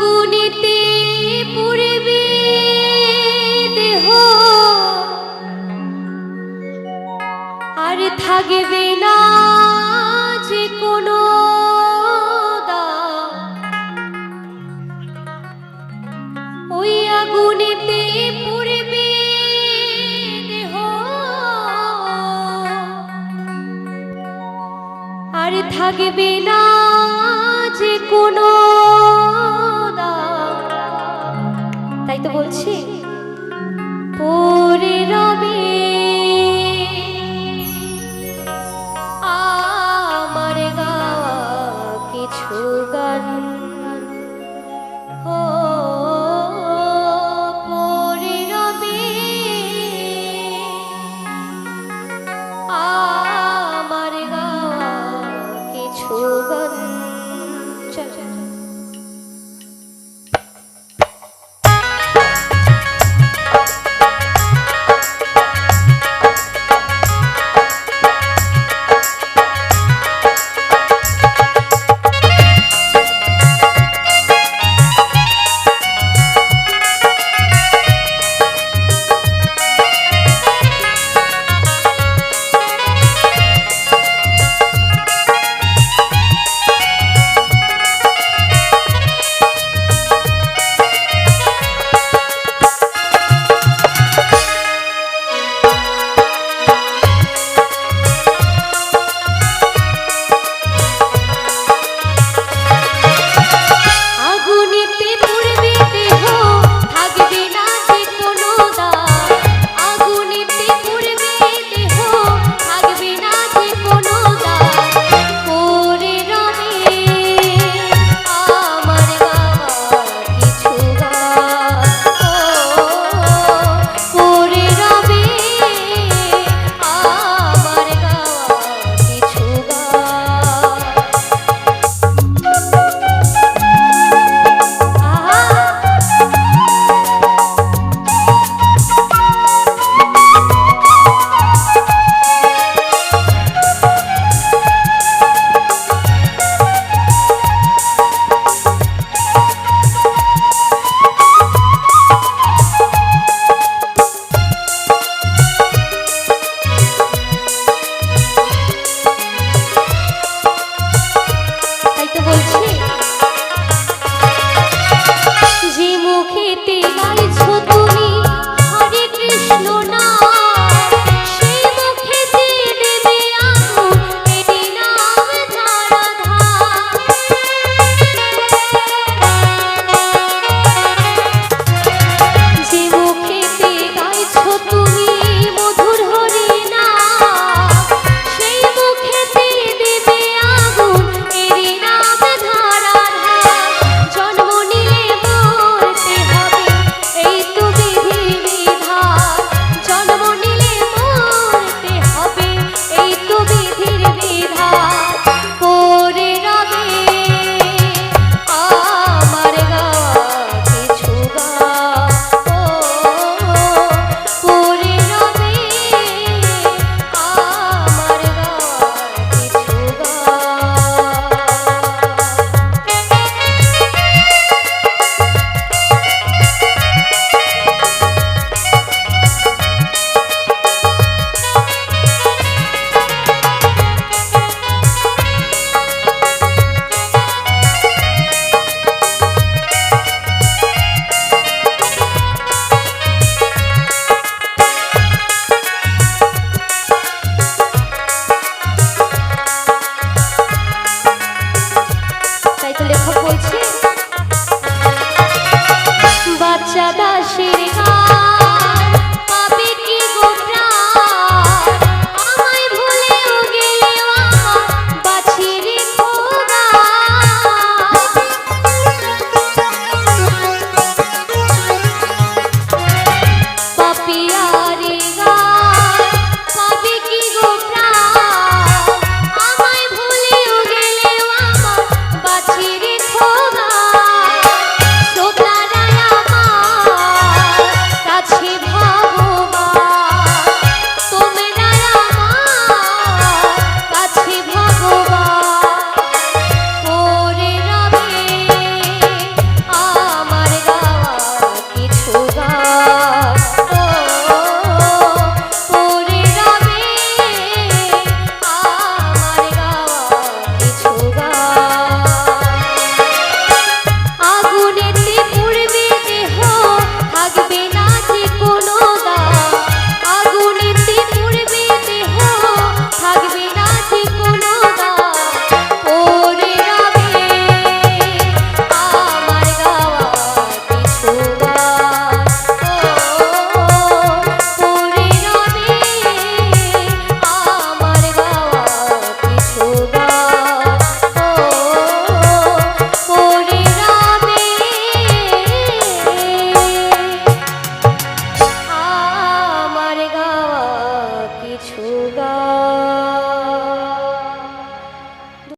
আগুনেতে পুরবে দেহ। আর থাকবে না যে কোনো ওই আগুনেতে পুরবে দেহ। আর থাকবে না তো বলছি। পরে রবে আমার গাওয়া কিছু গান